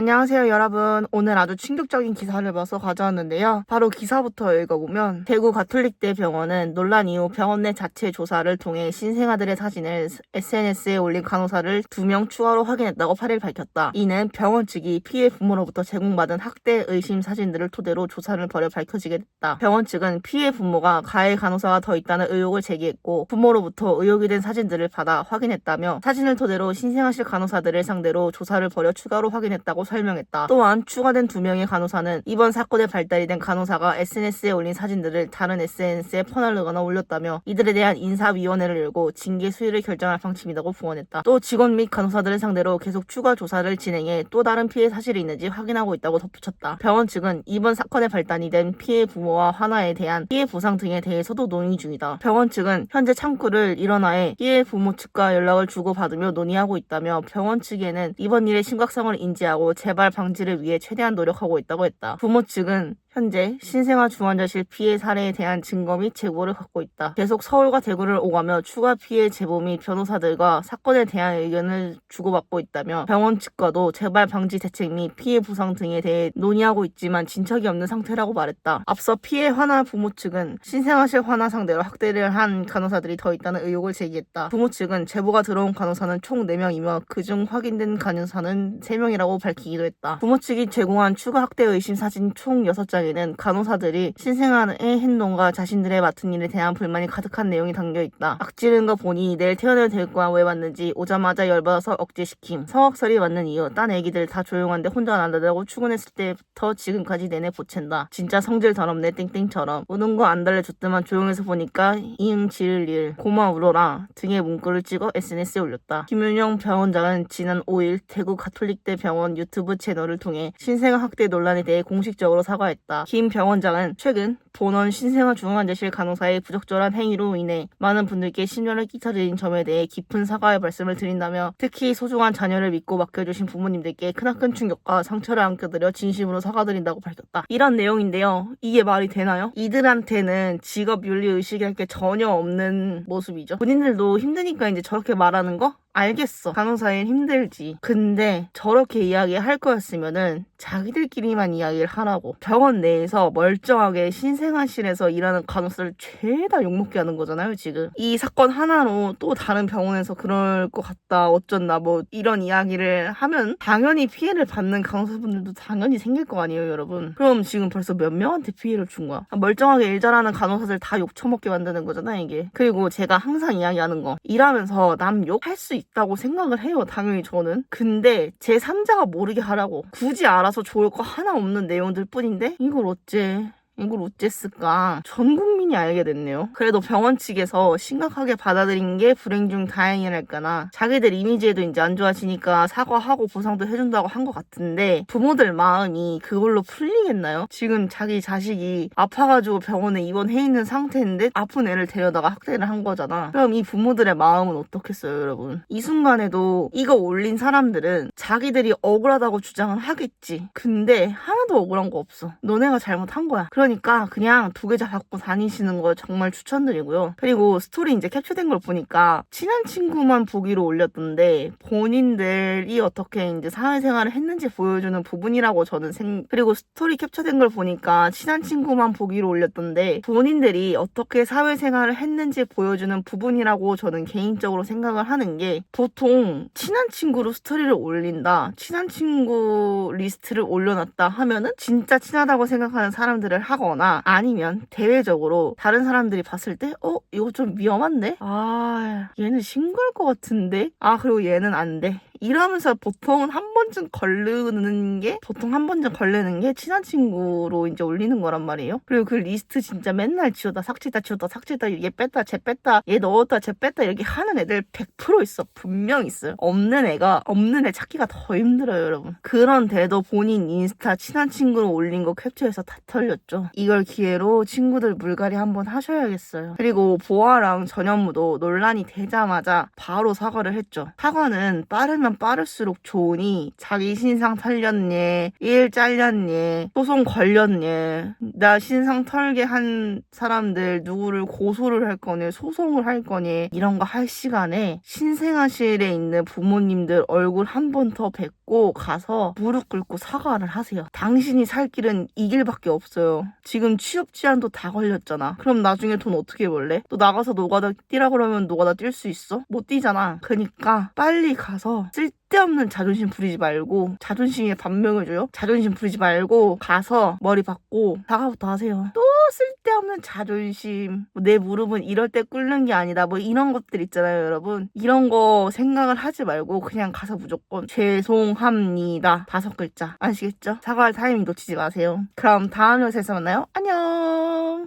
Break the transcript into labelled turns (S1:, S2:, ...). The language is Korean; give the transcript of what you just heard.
S1: 안녕하세요 여러분. 오늘 아주 충격적인 기사를 봐서 가져왔는데요. 바로 기사부터 읽어보면 대구 가톨릭대 병원은 논란 이후 병원 내 자체 조사를 통해 신생아들의 사진을 SNS에 올린 간호사를 두 명 추가로 확인했다고 8일 밝혔다. 이는 병원 측이 피해 부모로부터 제공받은 학대 의심 사진들을 토대로 조사를 벌여 밝혀지게 됐다. 병원 측은 피해 부모가 가해 간호사가 더 있다는 의혹을 제기했고 부모로부터 의혹이 된 사진들을 받아 확인했다며 사진을 토대로 신생아실 간호사들을 상대로 조사를 벌여 추가로 확인했다고 설명했다. 또한 추가된 두 명의 간호사는 이번 사건에 발달이 된 간호사가 SNS에 올린 사진들을 다른 SNS에 퍼날르거나 올렸다며 이들에 대한 인사위원회를 열고 징계 수위를 결정할 방침이라고 부언했다. 또 직원 및 간호사들을 상대로 계속 추가 조사를 진행해 또 다른 피해 사실이 있는지 확인하고 있다고 덧붙였다. 병원 측은 이번 사건에 발단이 된 피해 부모와 환아에 대한 피해 보상 등에 대해서도 논의 중이다. 병원 측은 현재 창구를 일원화해 피해 부모 측과 연락을 주고받으며 논의하고 있다며 병원 측에는 이번 일의 심각성을 인지하고 재발 방지를 위해 최대한 노력하고 있다고 했다. 부모 측은 현재 신생아 중환자실 피해 사례에 대한 증거 및 제보를 갖고 있다. 계속 서울과 대구를 오가며 추가 피해 제보 및 변호사들과 사건에 대한 의견을 주고받고 있다며 병원 측과도 재발 방지 대책 및 피해 보상 등에 대해 논의하고 있지만 진척이 없는 상태라고 말했다. 앞서 피해 환아 부모 측은 신생아실 환아 상대로 학대를 한 간호사들이 더 있다는 의혹을 제기했다. 부모 측은 제보가 들어온 간호사는 총 4명이며 그중 확인된 간호사는 3명이라고 밝히기도 했다. 부모 측이 제공한 추가 학대 의심 사진 총 6장 에는 간호사들이 신생아의 행동과 자신들의 맡은 일에 대한 불만이 가득한 내용이 담겨 있다. 악지른 거 보니 내일 퇴원해도 될 거야 왜 왔는지 오자마자 열받아서 억제시킴. 성악설이 맞는 이유 딴 애기들 다 조용한데 혼자 난다고 출근했을 때부터 지금까지 내내 보챈다. 진짜 성질 더럽네 땡땡처럼 우는 거 안 달래줬더만 조용해서 보니까 이응 지을 일 고마 울어라 등의 문구를 찍어 SNS에 올렸다. 김윤영 병원장은 지난 5일 대구 가톨릭대 병원 유튜브 채널을 통해 신생아 학대 논란에 대해 공식적으로 사과했다. 김 병원장은 최근 본원 신생아 중환자실 간호사의 부적절한 행위로 인해 많은 분들께 심려를 끼쳐드린 점에 대해 깊은 사과의 말씀을 드린다며 특히 소중한 자녀를 믿고 맡겨주신 부모님들께 크나큰 충격과 상처를 안겨드려 진심으로 사과드린다고 밝혔다. 이런 내용인데요. 이게 말이 되나요? 이들한테는 직업 윤리 의식이랄 게 전혀 없는 모습이죠. 본인들도 힘드니까 이제 저렇게 말하는 거? 알겠어. 간호사일 힘들지. 근데 저렇게 이야기할 거였으면은 자기들끼리만 이야기를 하라고. 병원 내에서 멀쩡하게 신생아실에서 일하는 간호사를 죄다 욕먹게 하는 거잖아요, 지금. 이 사건 하나로 또 다른 병원에서 그럴 것 같다, 어쩐다, 뭐 이런 이야기를 하면 당연히 피해를 받는 간호사분들도 당연히 생길 거 아니에요, 여러분. 그럼 지금 벌써 몇 명한테 피해를 준 거야? 멀쩡하게 일 잘하는 간호사들 다 욕 처먹게 만드는 거잖아, 이게. 그리고 제가 항상 이야기하는 거. 일하면서 남 욕할 수 있다 고 생각을 해요. 당연히 저는. 근데 제 3자가 모르게 하라고. 굳이 알아서 좋을 거 하나 없는 내용들 뿐인데 이걸 어째 이걸 어쨌을까? 전 국민 이 알게 됐네요. 그래도 병원 측에서 심각하게 받아들인 게 불행 중 다행이랄까나 자기들 이미지에도 이제 안 좋아지니까 사과하고 보상도 해준다고 한 것 같은데 부모들 마음이 그걸로 풀리겠나요? 지금 자기 자식이 아파가지고 병원에 입원해 있는 상태인데 아픈 애를 데려다가 학대를 한 거잖아. 그럼 이 부모들의 마음은 어떻겠어요, 여러분? 이 순간에도 이거 올린 사람들은 자기들이 억울하다고 주장을 하겠지. 근데 하나도 억울한 거 없어. 너네가 잘못한 거야. 그러니까 그냥 두 계좌 갖고 다니시 는 거 정말 추천드리고요. 그리고 스토리 이제 캡처된 걸 보니까 친한 친구만 보기로 올렸던데 본인들이 어떻게 이제 사회생활을 했는지 보여주는 부분이라고 저는 생 그리고 스토리 캡처된 걸 보니까 친한 친구만 보기로 올렸던데 본인들이 어떻게 사회생활을 했는지 보여주는 부분이라고 저는 개인적으로 생각을 하는 게 보통 친한 친구로 스토리를 올린다 친한 친구 리스트를 올려놨다 하면은 진짜 친하다고 생각하는 사람들을 하거나 아니면 대외적으로 다른 사람들이 봤을 때 어? 이거 좀 위험한데? 아 얘는 싱거울 것 같은데? 아 그리고 얘는 안 돼. 이러면서 보통은 한 번쯤 걸르는 게 보통 한 번쯤 걸리는 게 친한 친구로 이제 올리는 거란 말이에요. 그리고 그 리스트 진짜 맨날 지웠다 삭제다 지웠다 삭제다 얘 뺐다 쟤 뺐다 얘 넣었다 쟤 뺐다 이렇게 하는 애들 100% 있어. 분명 있어요. 없는 애가 없는 애 찾기가 더 힘들어요, 여러분. 그런데도 본인 인스타 친한 친구로 올린 거 캡처해서 다 털렸죠. 이걸 기회로 친구들 물갈이 한번 하셔야겠어요. 그리고 보아랑 전현무도 논란이 되자마자 바로 사과를 했죠. 사과는 빠르면 빠르면 빠를수록 좋으니 자기 신상 털렸네, 일 잘렸네, 소송 걸렸네. 나 신상 털게 한 사람들 누구를 고소를 할 거니, 소송을 할 거니 이런 거 할 시간에 신생아실에 있는 부모님들 얼굴 한 번 더 뵙고 가서 무릎 꿇고 사과를 하세요. 당신이 살 길은 이 길밖에 없어요. 지금 취업 제한도 다 걸렸잖아. 그럼 나중에 돈 어떻게 벌래? 또 나가서 노가다 뛰라 그러면 노가다 뛸 수 있어? 못 뛰잖아. 그니까 빨리 가서 쓸데없는 자존심 부리지 말고 자존심에 반명을 줘요. 자존심 부리지 말고 가서 머리 받고 사과부터 하세요. 또 쓸데없는 자존심. 뭐내 무릎은 이럴 때 꿇는 게 아니다. 뭐 이런 것들 있잖아요, 여러분. 이런 거 생각을 하지 말고 그냥 가서 무조건 죄송합니다. 다섯 글자. 아시겠죠? 사과할 타이밍 놓치지 마세요. 그럼 다음 영상에서 만나요. 안녕.